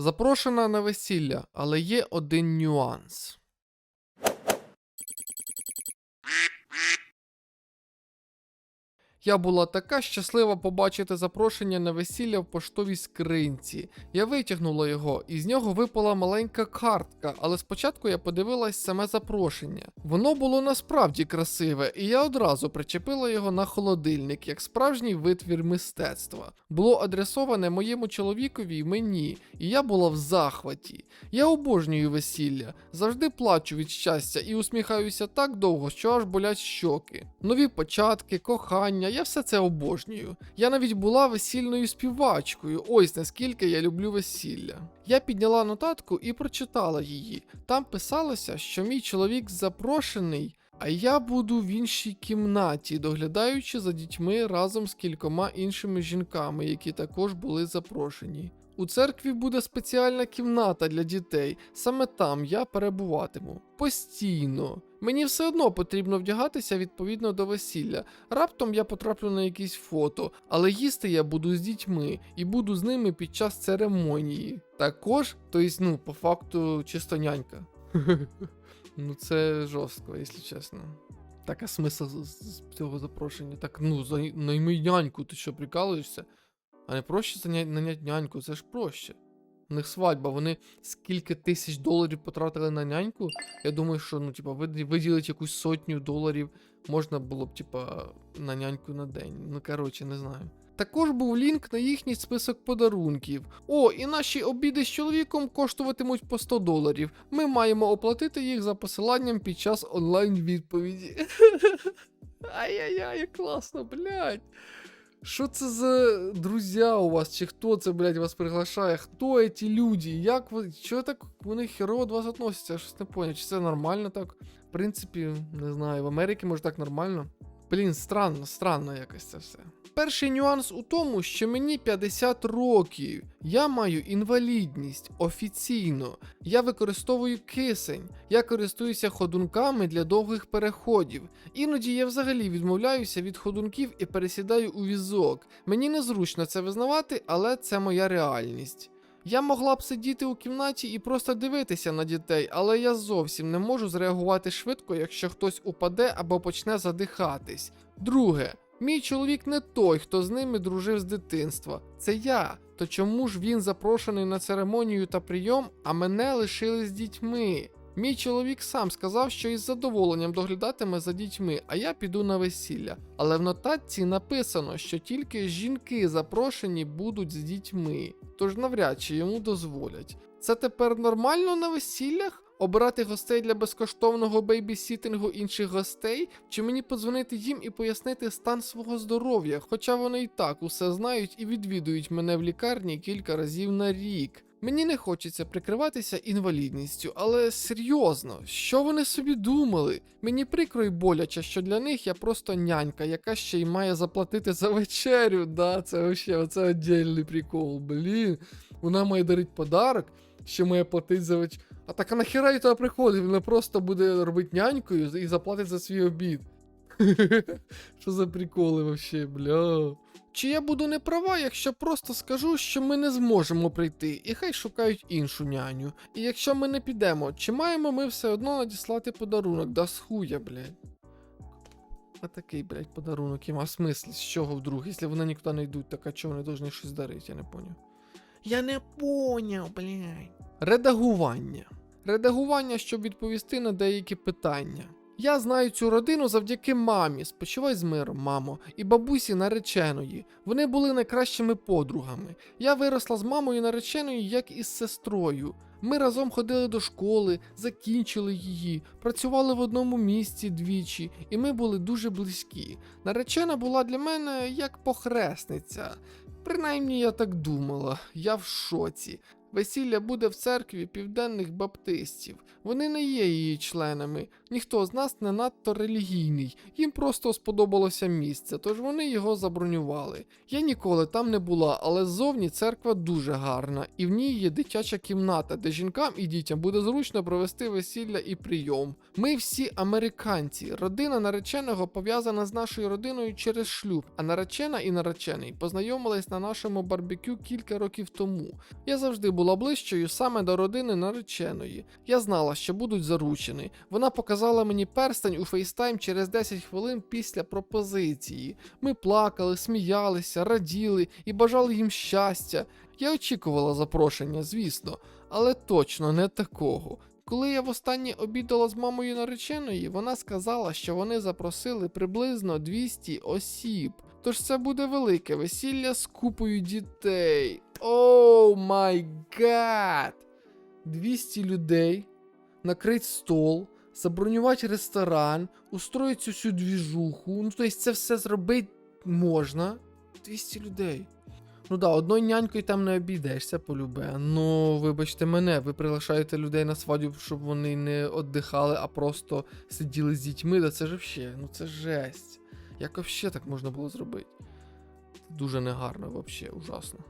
Запрошена на весілля, але є один нюанс. Я була така щаслива побачити запрошення на весілля в поштовій скринці. Я витягнула його, і з нього випала маленька картка, але спочатку я подивилась саме запрошення. Воно було насправді красиве, і я одразу причепила його на холодильник, як справжній витвір мистецтва. Було адресоване моєму чоловікові і мені, і я була в захваті. Я обожнюю весілля, завжди плачу від щастя і усміхаюся так довго, що аж болять щоки. Нові початки, кохання, я все це обожнюю. Я навіть була весільною співачкою. Ось наскільки я люблю весілля. Я підняла нотатку і прочитала її. Там писалося, що мій чоловік запрошений. А я буду в іншій кімнаті, доглядаючи за дітьми разом з кількома іншими жінками, які також були запрошені. У церкві буде спеціальна кімната для дітей, саме там я перебуватиму. Постійно. Мені все одно потрібно вдягатися відповідно до весілля. Раптом я потраплю на якісь фото, але їсти я буду з дітьми і буду з ними під час церемонії. Також, тобто, ну, по факту, чисто нянька. Ну, це жорстко, якщо чесно. Так, а смисл з, цього запрошення? Так, ну, найми няньку, ти що, прикалуєшся? А не проще нанять няньку, це ж проще. У них свадьба, вони скільки тисяч доларів потратили на няньку. Я думаю, що ну, типа, виділити якусь сотню доларів можна було б, типа, на няньку на день. Ну, коротше, не знаю. Також був лінк на їхній список подарунків. О, і наші обіди з чоловіком коштуватимуть по 100 доларів. Ми маємо оплатити їх за посиланням під час онлайн відповіді. Ай-яй-яй, класно, блядь. Що це за друзі у вас? Чи хто це, блядь, вас приглашає? Хто ці люди? Як ви. Чого так вони херово до вас относяться? Я щось не поняв. Чи це нормально так? В принципі, не знаю, в Америці може так нормально. Блін, странно, странно якось це все. Перший нюанс у тому, що мені 50 років. Я маю інвалідність офіційно. Я використовую кисень. Я користуюся ходунками для довгих переходів. Іноді я взагалі відмовляюся від ходунків і пересідаю у візок. Мені незручно це визнавати, але це моя реальність. Я могла б сидіти у кімнаті і просто дивитися на дітей, але я зовсім не можу зреагувати швидко, якщо хтось упаде або почне задихатись. Друге, мій чоловік не той, хто з ними дружив з дитинства. Це я. То чому ж він запрошений на церемонію та прийом, а мене лишили з дітьми? Мій чоловік сам сказав, що із задоволенням доглядатиме за дітьми, а я піду на весілля. Але в нотатці написано, що тільки жінки запрошені будуть з дітьми, тож навряд чи йому дозволять. Це тепер нормально на весіллях? Обирати гостей для безкоштовного бейбісітингу інших гостей, чи мені подзвонити їм і пояснити стан свого здоров'я, хоча вони і так усе знають і відвідують мене в лікарні кілька разів на рік. Мені не хочеться прикриватися інвалідністю, але серйозно, що вони собі думали? Мені прикро й боляче, що для них я просто нянька, яка ще й має заплатити за вечерю. Да, це вообще оце отдельний прикол. Блін. Вона має дарити подарок, ще має платити за вечерю. А так а нахіра їй туди приходить? Вона просто буде робити нянькою і заплатить за свій обід. Що за приколи вообще, бля. Чи я буду не права, якщо просто скажу, що ми не зможемо прийти, і хай шукають іншу няню. І якщо ми не підемо, чи маємо ми все одно надіслати подарунок? Да з хуя, блядь. А такий, блядь, подарунок, і а смисл, з чого вдруг, якщо вони нікуди не йдуть, так а чого вони повинні щось дарити, я не поняв. Я не поняв, блядь. Редагування. Редагування, щоб відповісти на деякі питання. Я знаю цю родину завдяки мамі. Спочивай з миром, мамо, і бабусі нареченої. Вони були найкращими подругами. Я виросла з мамою нареченою, як і з сестрою. Ми разом ходили до школи, закінчили її, працювали в одному місці двічі, і ми були дуже близькі. Наречена була для мене як похресниця. Принаймні я так думала, я в шоці. Весілля буде в церкві південних баптистів. Вони не є її членами. Ніхто з нас не надто релігійний. Їм просто сподобалося місце, тож вони його забронювали. Я ніколи там не була, але ззовні церква дуже гарна, і в ній є дитяча кімната, де жінкам і дітям буде зручно провести весілля і прийом. Ми всі американці. Родина нареченого пов'язана з нашою родиною через шлюб, а наречена і наречений познайомились на нашому барбекю кілька років тому. Я завжди була ближчою саме до родини нареченої. Я знала, що будуть заручені. Вона показала мені перстень у фейстайм через 10 хвилин після пропозиції. Ми плакали, сміялися, раділи і бажали їм щастя. Я очікувала запрошення, звісно, але точно не такого. Коли я востаннє обідала з мамою нареченої, вона сказала, що вони запросили приблизно 200 осіб. Тож це буде велике весілля з купою дітей. Оу май гад! 200 людей, накрить стол, забронювати ресторан, устроїть цю всю двіжуху. Ну, тобто це все зробити можна. 200 людей. Ну да, одною нянькою там не обійдешся, полюбе. Ну, вибачте мене, ви приглашаєте людей на свадьбу, щоб вони не віддихали, а просто сиділи з дітьми. Да це ж вообще, ну це жесть. Як вообще так можна було зробити? Дуже негарно, взагалі, ужасно.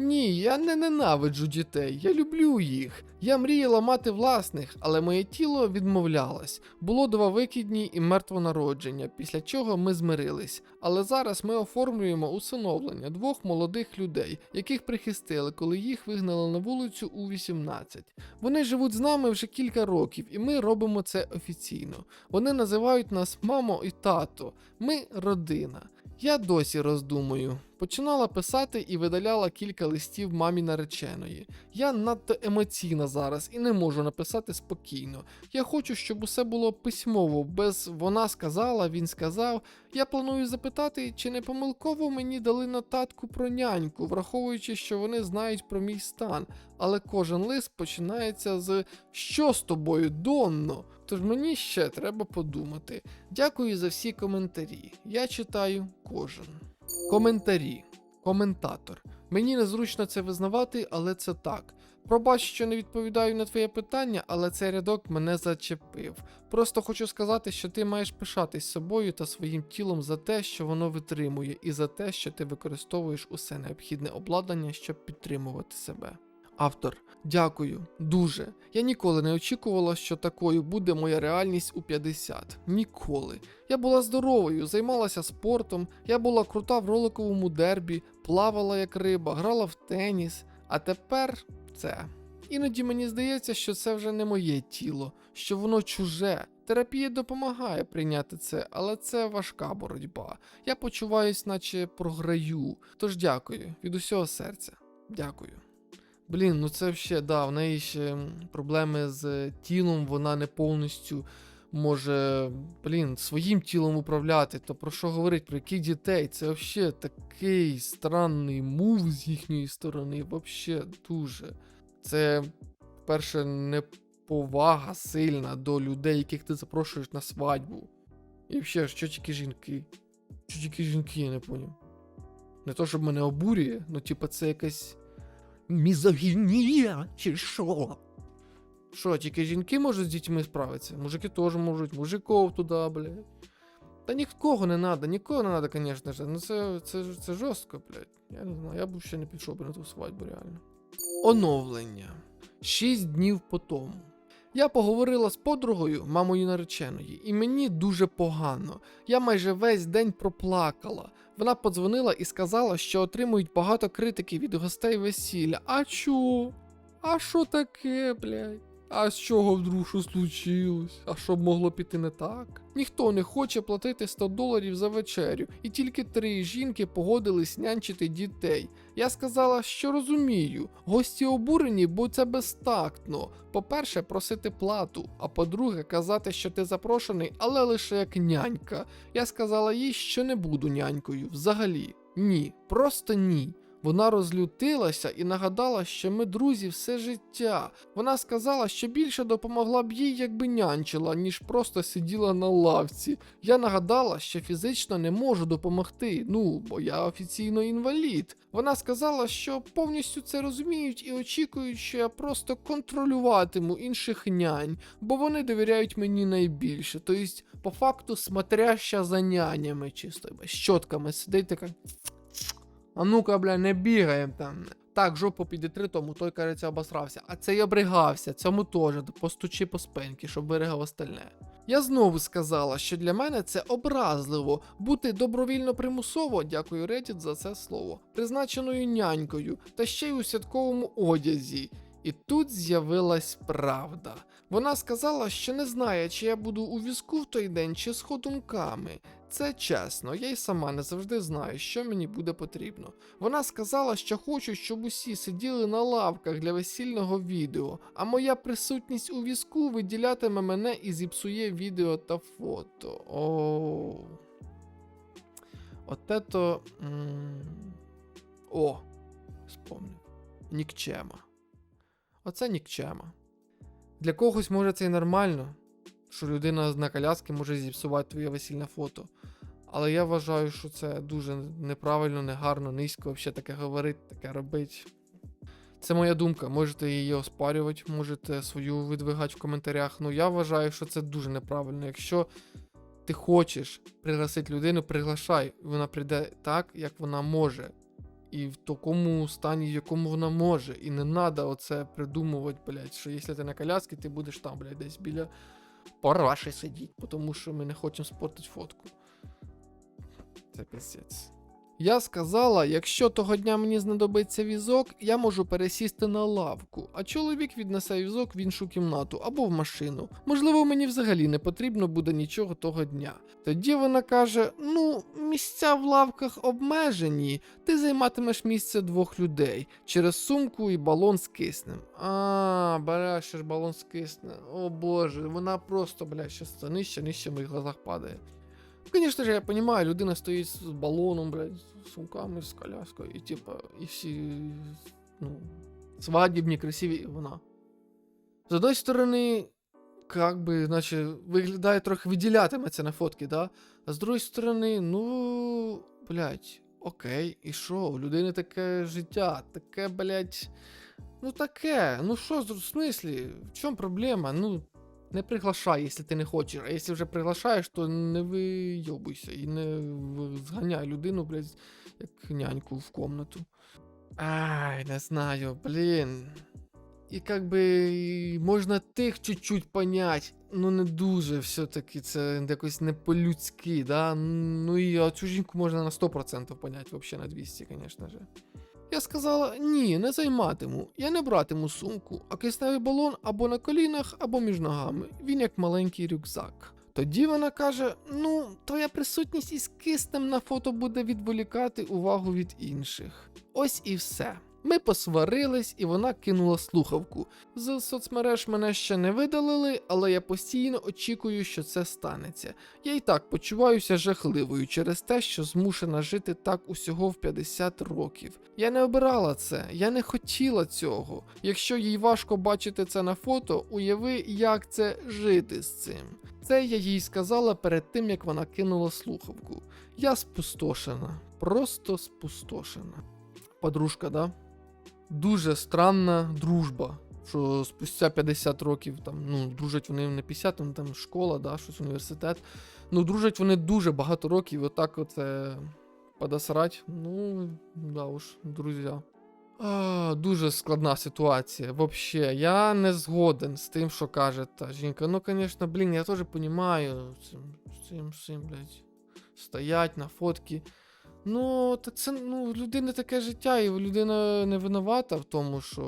Ні, я не ненавиджу дітей, я люблю їх. Я мріяла мати власних, але моє тіло відмовлялось. Було два викидні і мертвонародження, після чого ми змирились. Але зараз ми оформлюємо усиновлення двох молодих людей, яких прихистили, коли їх вигнали на вулицю у 18. Вони живуть з нами вже кілька років, і ми робимо це офіційно. Вони називають нас мамо і тато. Ми родина. Я досі роздумую. Починала писати і видаляла кілька листів мамі нареченої. Я надто емоційна зараз і не можу написати спокійно. Я хочу, щоб усе було письмово, без вона сказала, він сказав. Я планую запитати, чи не помилково мені дали нотатку про няньку, враховуючи, що вони знають про мій стан. Але кожен лист починається з Що з тобою, Донно? Тож мені ще треба подумати. Дякую за всі коментарі. Я читаю кожен. Коментарі. Коментатор. Мені незручно це визнавати, але це так. Пробач, що не відповідаю на твоє питання, але цей рядок мене зачепив. Просто хочу сказати, що ти маєш пишатись собою та своїм тілом за те, що воно витримує, і за те, що ти використовуєш усе необхідне обладнання, щоб підтримувати себе. Автор, дякую, дуже. Я ніколи не очікувала, що такою буде моя реальність у 50. Ніколи. Я була здоровою, займалася спортом, я була крута в роликовому дербі, плавала як риба, грала в теніс. А тепер це. Іноді мені здається, що це вже не моє тіло, що воно чуже. Терапія допомагає прийняти це, але це важка боротьба. Я почуваюсь, наче програю. Тож дякую від усього серця. Дякую. Блін, ну це ще, да, в неї ще проблеми з тілом, вона не повністю може, блін, своїм тілом управляти. То про що говорить, про яких дітей? Це взагалі такий странний мув з їхньої сторони. Взагалі дуже. Це, перше, неповага сильна до людей, яких ти запрошуєш на свадьбу. І взагалі, що тільки жінки? Що тільки жінки, я не поняв. Не то, щоб мене обурює, ну, типа, це якась. Мізогінія чи що? Що, тільки жінки можуть з дітьми справитися? Мужики теж можуть, мужиков туди, блядь. Та нікого не треба, нікого не треба, звісно ж. Ну це, це, це жорстко, блядь. Я не знаю, я б ще не пішов би на ту свадьбу, реально. Оновлення. Шість днів по тому. Я поговорила з подругою, мамою нареченої, і мені дуже погано. Я майже весь день проплакала. Вона подзвонила і сказала, що отримують багато критики від гостей весілля. А чо? А що таке, блядь? А з чого вдруг що случилось? А що б могло піти не так? Ніхто не хоче платити 100 доларів за вечерю, і тільки три жінки погодились нянчити дітей. Я сказала, що розумію, гості обурені, бо це безтактно. По-перше, просити плату, а по-друге, казати, що ти запрошений, але лише як нянька. Я сказала їй, що не буду нянькою. Взагалі, ні, просто ні. Вона розлютилася і нагадала, що ми друзі все життя. Вона сказала, що більше допомогла б їй, якби нянчила, ніж просто сиділа на лавці. Я нагадала, що фізично не можу допомогти, ну бо я офіційно інвалід. Вона сказала, що повністю це розуміють і очікують, що я просто контролюватиму інших нянь, бо вони довіряють мені найбільше. Тобто, по факту, смотряща за нянями, чисто без щотками сидить така. А ну-ка, бля, не бігаємо там. так, жопу підітри, тому той, кажеться, обосрався. А цей обригався, цьому теж, постучи по спинці, щоб виригав остальне. Я знову сказала, що для мене це образливо бути добровільно примусово, дякую Reddit за це слово, призначеною нянькою та ще й у святковому одязі. І тут з'явилась правда. Вона сказала, що не знає, чи я буду у візку в той день, чи з ходунками. Це чесно, я й сама не завжди знаю, що мені буде потрібно. Вона сказала, що хочу, щоб усі сиділи на лавках для весільного відео, а моя присутність у візку виділятиме мене і зіпсує відео та фото. О. От ето... м, О, спомнив. Нікчема. Оце нікчема. Для когось може це і нормально, що людина на коляски може зіпсувати твоє весільне фото. Але я вважаю, що це дуже неправильно, негарно, низько взагалі таке говорити, таке робити. Це моя думка, можете її оспарювати, можете свою видвигати в коментарях. Ну я вважаю, що це дуже неправильно. Якщо ти хочеш пригласити людину, приглашай, вона прийде так, як вона може. І в такому стані, в якому вона може. І не треба оце придумувати, блядь, що якщо ти на коляскі, ти будеш там, блядь, десь біля параші сидіти, тому що ми не хочемо спортити фотку. Це писець. Я сказала, якщо того дня мені знадобиться візок, я можу пересісти на лавку, а чоловік віднесе візок в іншу кімнату або в машину. Можливо, мені взагалі не потрібно буде нічого того дня. Тоді вона каже: Ну, місця в лавках обмежені, ти займатимеш місце двох людей через сумку і балон з киснем. А, береш балон з киснем. О боже, вона просто, блядь, щас це нижче, нижче в моїх глазах падає. Звісно ж, я розумію, людина стоїть з балоном, блядь, з сумками, з коляскою, і типа, і всі, ну, свадібні, красиві, і вона. З одної сторони, як би, наче, виглядає трохи виділятиметься на фотки, да? А з другої сторони, ну, блядь, окей, і що? У людини таке життя, таке, блядь, ну таке, ну що, в смислі, в чому проблема? Ну, не приглашай, якщо ти не хочеш. А якщо вже приглашаєш, то не вийобуйся і не зганяй людину, блядь, як няньку в комнату. Ай, не знаю, блін. І как би можна тих чуть-чуть понять, ну не дуже все-таки це якось не по-людськи, да? Ну і цю жінку можна на 100% понять, взагалі на 200, звісно же. Я сказала: ні, не займатиму. Я не братиму сумку, а кисневий балон або на колінах, або між ногами. Він як маленький рюкзак. Тоді вона каже: Ну, твоя присутність із киснем на фото буде відволікати увагу від інших. Ось і все. Ми посварились, і вона кинула слухавку. З соцмереж мене ще не видалили, але я постійно очікую, що це станеться. Я і так почуваюся жахливою через те, що змушена жити так усього в 50 років. Я не обирала це, я не хотіла цього. Якщо їй важко бачити це на фото, уяви, як це жити з цим. Це я їй сказала перед тим, як вона кинула слухавку. Я спустошена, просто спустошена. Подружка, да? Дуже странна дружба. Що спустя 50 років там, ну, дружать вони не 50, там, там школа, да, щось університет. Ну, дружать вони дуже багато років, отак оце подосрать. Ну, да уж, друзі. А, дуже складна ситуація. Вообще, я не згоден з тим, що каже та жінка. Ну, звісно, блін, я теж розумію, цим, цим, цим, блядь, стоять на фотки. Ну, та це ну, людини таке життя, і людина не винувата в тому, що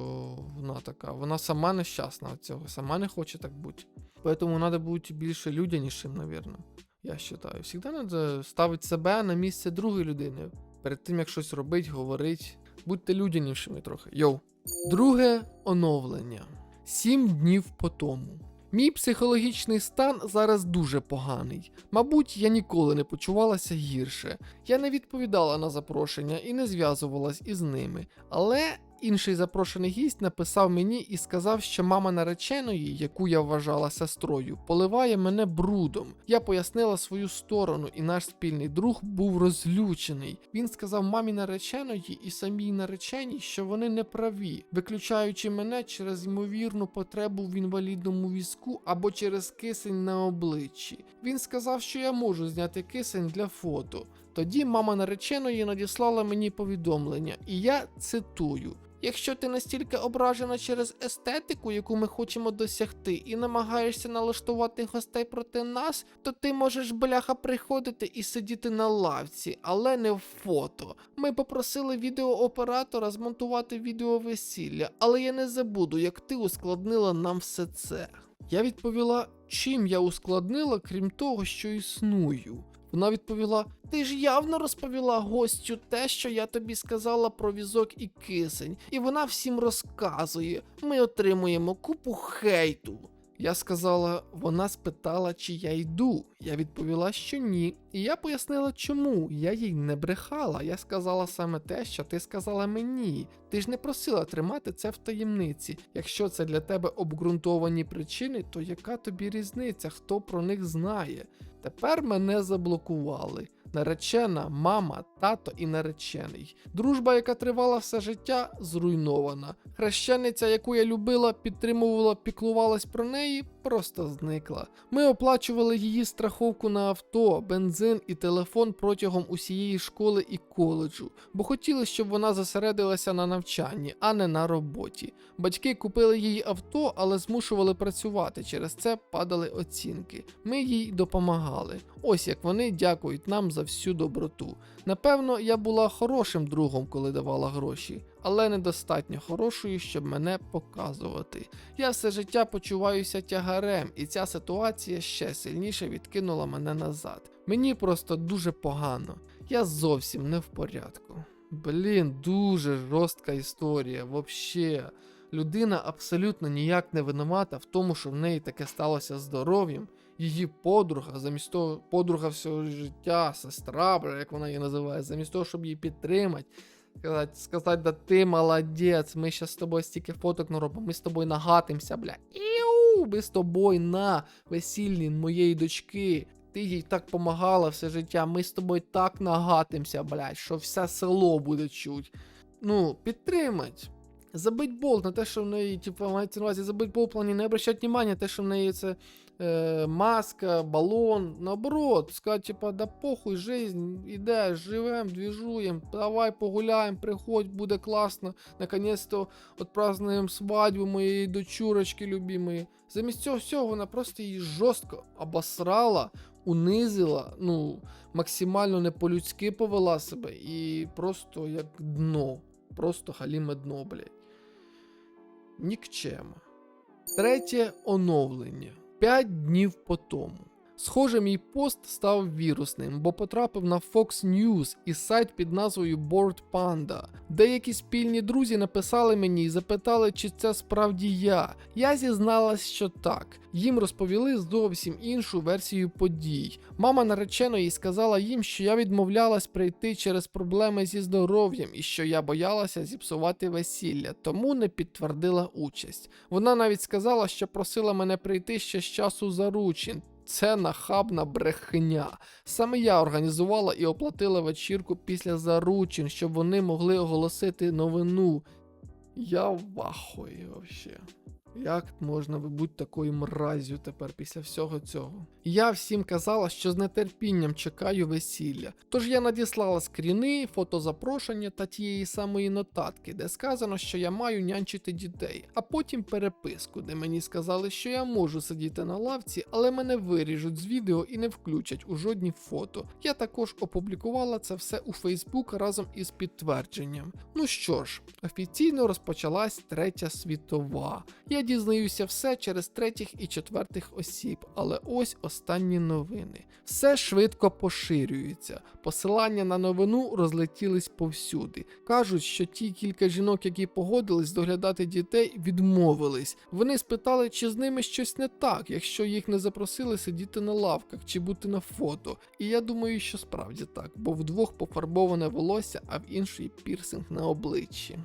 вона така. Вона сама нещасна від цього, сама не хоче так бути. Поэтому треба бути більше людянішим, навірно. Я вважаю. Всегда треба ставити себе на місце другої людини. Перед тим, як щось робить, говорить. Будьте людянішими трохи. Йоу. Друге оновлення. Сім днів по тому. Мій психологічний стан зараз дуже поганий. Мабуть, я ніколи не почувалася гірше. Я не відповідала на запрошення і не зв'язувалась із ними. Але інший запрошений гість написав мені і сказав, що мама нареченої, яку я вважала сестрою, поливає мене брудом. Я пояснила свою сторону, і наш спільний друг був розлючений. Він сказав мамі нареченої і самій нареченій, що вони не праві, виключаючи мене через ймовірну потребу в інвалідному візку або через кисень на обличчі. Він сказав, що я можу зняти кисень для фото. Тоді мама нареченої надіслала мені повідомлення, і я цитую. Якщо ти настільки ображена через естетику, яку ми хочемо досягти, і намагаєшся налаштувати гостей проти нас, то ти можеш бляха приходити і сидіти на лавці, але не в фото. Ми попросили відеооператора змонтувати відео весілля, але я не забуду, як ти ускладнила нам все це. Я відповіла, чим я ускладнила, крім того, що існую. Вона відповіла: Ти ж явно розповіла гостю те, що я тобі сказала про візок і кисень, і вона всім розказує. Ми отримуємо купу хейту. Я сказала, вона спитала, чи я йду. Я відповіла, що ні. І я пояснила, чому. Я їй не брехала. Я сказала саме те, що ти сказала мені. Ти ж не просила тримати це в таємниці. Якщо це для тебе обґрунтовані причини, то яка тобі різниця, хто про них знає? Тепер мене заблокували. Наречена, мама, тато і наречений. Дружба, яка тривала все життя, зруйнована. Хрещениця, яку я любила, підтримувала, піклувалась про неї, просто зникла. Ми оплачували її страховку на авто, бензин і телефон протягом усієї школи і коледжу, бо хотіли, щоб вона зосередилася на навчанні, а не на роботі. Батьки купили їй авто, але змушували працювати. Через це падали оцінки. Ми їй допомагали. Ось як вони дякують нам за всю доброту. Напевно, я була хорошим другом, коли давала гроші, але недостатньо хорошою, щоб мене показувати. Я все життя почуваюся тягарем, і ця ситуація ще сильніше відкинула мене назад. Мені просто дуже погано. Я зовсім не в порядку. Блін, дуже жорстка історія, вообще. Людина абсолютно ніяк не винувата в тому, що в неї таке сталося здоров'ям. Її подруга, замість того, подруга всього життя, сестра, як вона її називає, замість того, щоб її підтримати, сказати, сказати, да ти молодець, ми ще з тобою стільки фоток наробимо, ми з тобою нагатимося, бля. Іу, ми з тобою на весіллі моєї дочки. Ти їй так помагала все життя, ми з тобою так нагатимося, блядь, що все село буде чуть. Ну, підтримать. Забить болт на те, що в неї, типу, мається на увазі забить болт в плані не обращати внимання, те, що в неї це е, маска, балон. Наоборот, сказати, типа, да похуй, жизнь, іде, живем, двіжуємо, давай погуляємо, приходь, буде класно. Наконець-то отпразднуємо свадьбу моєї дочурочки любимої. Замість цього всього вона просто її жорстко обосрала, унизила, ну, максимально не по-людськи повела себе і просто як дно. Просто халіме дно, блядь. Нікчема. Третє оновлення. 5 днів по тому. Схоже, мій пост став вірусним, бо потрапив на Fox News і сайт під назвою Board Panda. Деякі спільні друзі написали мені і запитали, чи це справді я. Я зізналась, що так. Їм розповіли зовсім іншу версію подій. Мама нареченої сказала їм, що я відмовлялась прийти через проблеми зі здоров'ям і що я боялася зіпсувати весілля, тому не підтвердила участь. Вона навіть сказала, що просила мене прийти ще з часу заручин. Це нахабна брехня. Саме я організувала і оплатила вечірку після заручин, щоб вони могли оголосити новину. Я вахую вообще. Як можна бути такою мразю тепер після всього цього? Я всім казала, що з нетерпінням чекаю весілля. Тож я надіслала скріни, фотозапрошення та тієї самої нотатки, де сказано, що я маю нянчити дітей, а потім переписку, де мені сказали, що я можу сидіти на лавці, але мене виріжуть з відео і не включать у жодні фото. Я також опублікувала це все у Фейсбук разом із підтвердженням. Ну що ж, офіційно розпочалась третя світова. Я дізнаюся все через третіх і четвертих осіб, але ось останні новини. Все швидко поширюється. Посилання на новину розлетілись повсюди. Кажуть, що ті кілька жінок, які погодились доглядати дітей, відмовились. Вони спитали, чи з ними щось не так, якщо їх не запросили сидіти на лавках чи бути на фото. І я думаю, що справді так, бо вдвох пофарбоване волосся, а в іншої пірсинг на обличчі.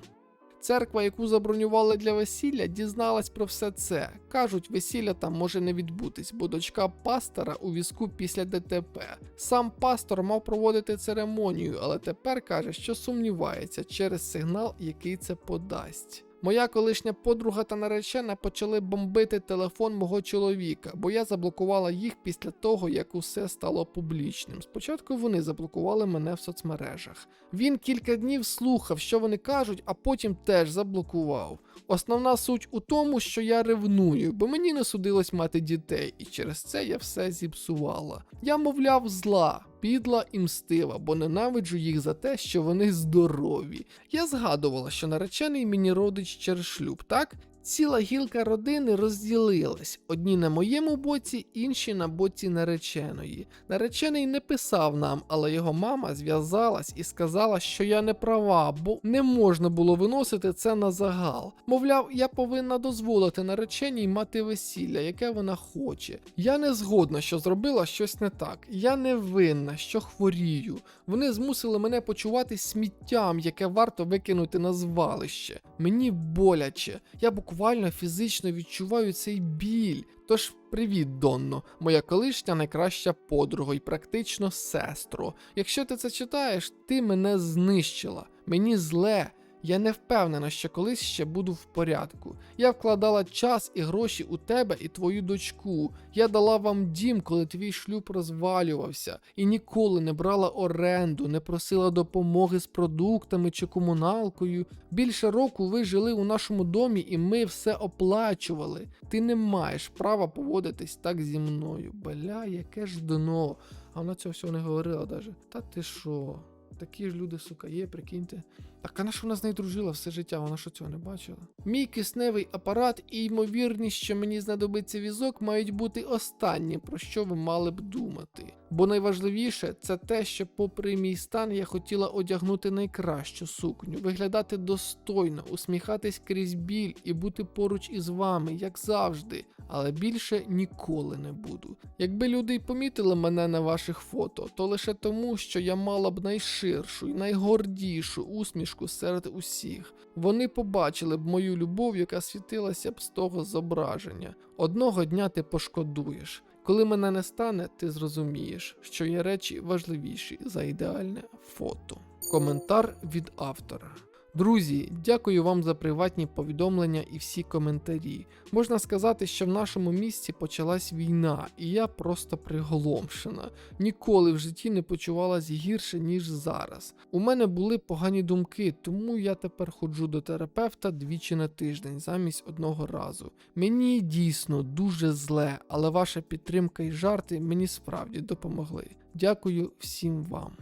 Церква, яку забронювали для весілля, дізналась про все це. Кажуть, весілля там може не відбутись, бо дочка пастора у візку після ДТП. Сам пастор мав проводити церемонію, але тепер каже, що сумнівається через сигнал, який це подасть. Моя колишня подруга та наречена почали бомбити телефон мого чоловіка, бо я заблокувала їх після того, як усе стало публічним. Спочатку вони заблокували мене в соцмережах. Він кілька днів слухав, що вони кажуть, а потім теж заблокував. Основна суть у тому, що я ревную, бо мені не судилось мати дітей, і через це я все зіпсувала. Я, мовляв, зла, підла і мстива, бо ненавиджу їх за те, що вони здорові. Я згадувала, що наречений мені родич через шлюб, так? Ціла гілка родини розділилась: одні на моєму боці, інші на боці нареченої. Наречений не писав нам, але його мама зв'язалась і сказала, що я не права, бо не можна було виносити це на загал. Мовляв, я повинна дозволити нареченій мати весілля, яке вона хоче. Я не згодна, що зробила щось не так. Я не винна, що хворію. Вони змусили мене почувати сміттям, яке варто викинути на звалище. Мені боляче. Я буквально фізично відчуваю цей біль. Тож привіт, Донно, моя колишня найкраща подруга і практично сестро. Якщо ти це читаєш, ти мене знищила. Мені зле. Я не впевнена, що колись ще буду в порядку. Я вкладала час і гроші у тебе і твою дочку. Я дала вам дім, коли твій шлюб розвалювався, і ніколи не брала оренду, не просила допомоги з продуктами чи комуналкою. Більше року ви жили у нашому домі, і ми все оплачували. Ти не маєш права поводитись так зі мною. Бля, яке ж дно. А вона цього всього не говорила даже. Та ти що? Такі ж люди, сука, є, прикиньте. Так а на що вона з нею дружила все життя, вона що цього не бачила? Мій кисневий апарат і ймовірність, що мені знадобиться візок, мають бути останні, про що ви мали б думати. Бо найважливіше це те, що, попри мій стан, я хотіла одягнути найкращу сукню, виглядати достойно, усміхатись крізь біль і бути поруч із вами, як завжди. Але більше ніколи не буду. Якби люди й помітили мене на ваших фото, то лише тому, що я мала б найширшу і найгордішу усмішку серед усіх. Вони побачили б мою любов, яка світилася б з того зображення. Одного дня ти пошкодуєш. Коли мене не стане, ти зрозумієш, що є речі важливіші за ідеальне фото. Коментар від автора. Друзі, дякую вам за приватні повідомлення і всі коментарі. Можна сказати, що в нашому місті почалась війна, і я просто приголомшена. Ніколи в житті не почувалась гірше, ніж зараз. У мене були погані думки, тому я тепер ходжу до терапевта двічі на тиждень замість одного разу. Мені дійсно дуже зле, але ваша підтримка і жарти мені справді допомогли. Дякую всім вам.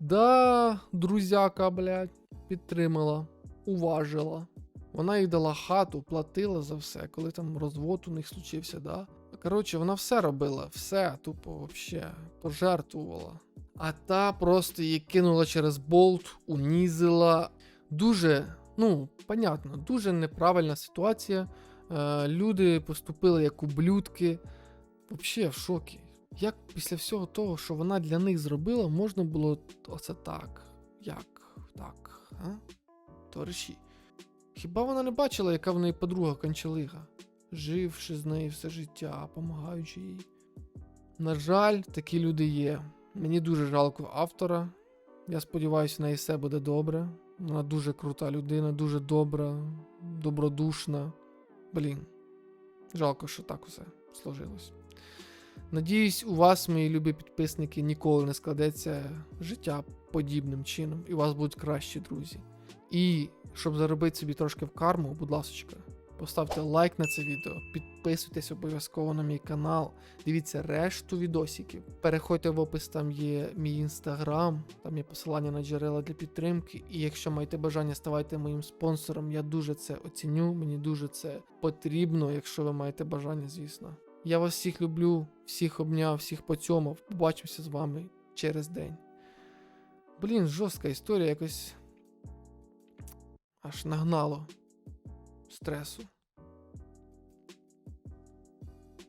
Да, друзяка, блядь, підтримала, уважила. Вона їй дала хату, платила за все, коли там розвод у них случився, да. Коротше, вона все робила, все, тупо вообще, пожертвувала. А та просто її кинула через болт, унізила. Дуже, ну, понятно, дуже неправильна ситуація. Е, люди поступили як ублюдки. Вообще в шокі. Як після всього того, що вона для них зробила, можна було оце так? Як так? А? Товариші. Хіба вона не бачила, яка в неї подруга кончалига? Живши з нею все життя, помагаючи їй. На жаль, такі люди є. Мені дуже жалко автора. Я сподіваюся, в неї все буде добре. Вона дуже крута людина, дуже добра, добродушна. Блін. Жалко, що так усе сложилось. Надіюсь, у вас, мої любі підписники, ніколи не складеться життя подібним чином, і у вас будуть кращі друзі. І щоб заробити собі трошки в карму, будь ласка, поставте лайк на це відео, підписуйтесь обов'язково на мій канал, дивіться решту відосиків. Переходьте в опис, там є мій інстаграм, там є посилання на джерела для підтримки. І якщо маєте бажання, ставайте моїм спонсором. Я дуже це оціню, мені дуже це потрібно, якщо ви маєте бажання, звісно. Я вас всіх люблю, всіх обняв, всіх поцьомав. Побачимося з вами через день. Блін, жорстка історія якось аж нагнало стресу.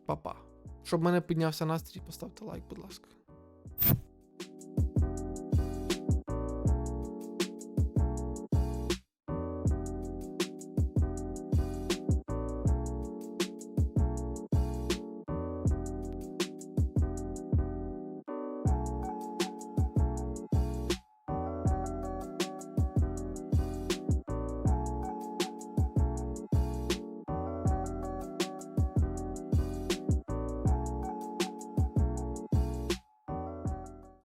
Па-па. Щоб мене піднявся настрій, поставте лайк, будь ласка.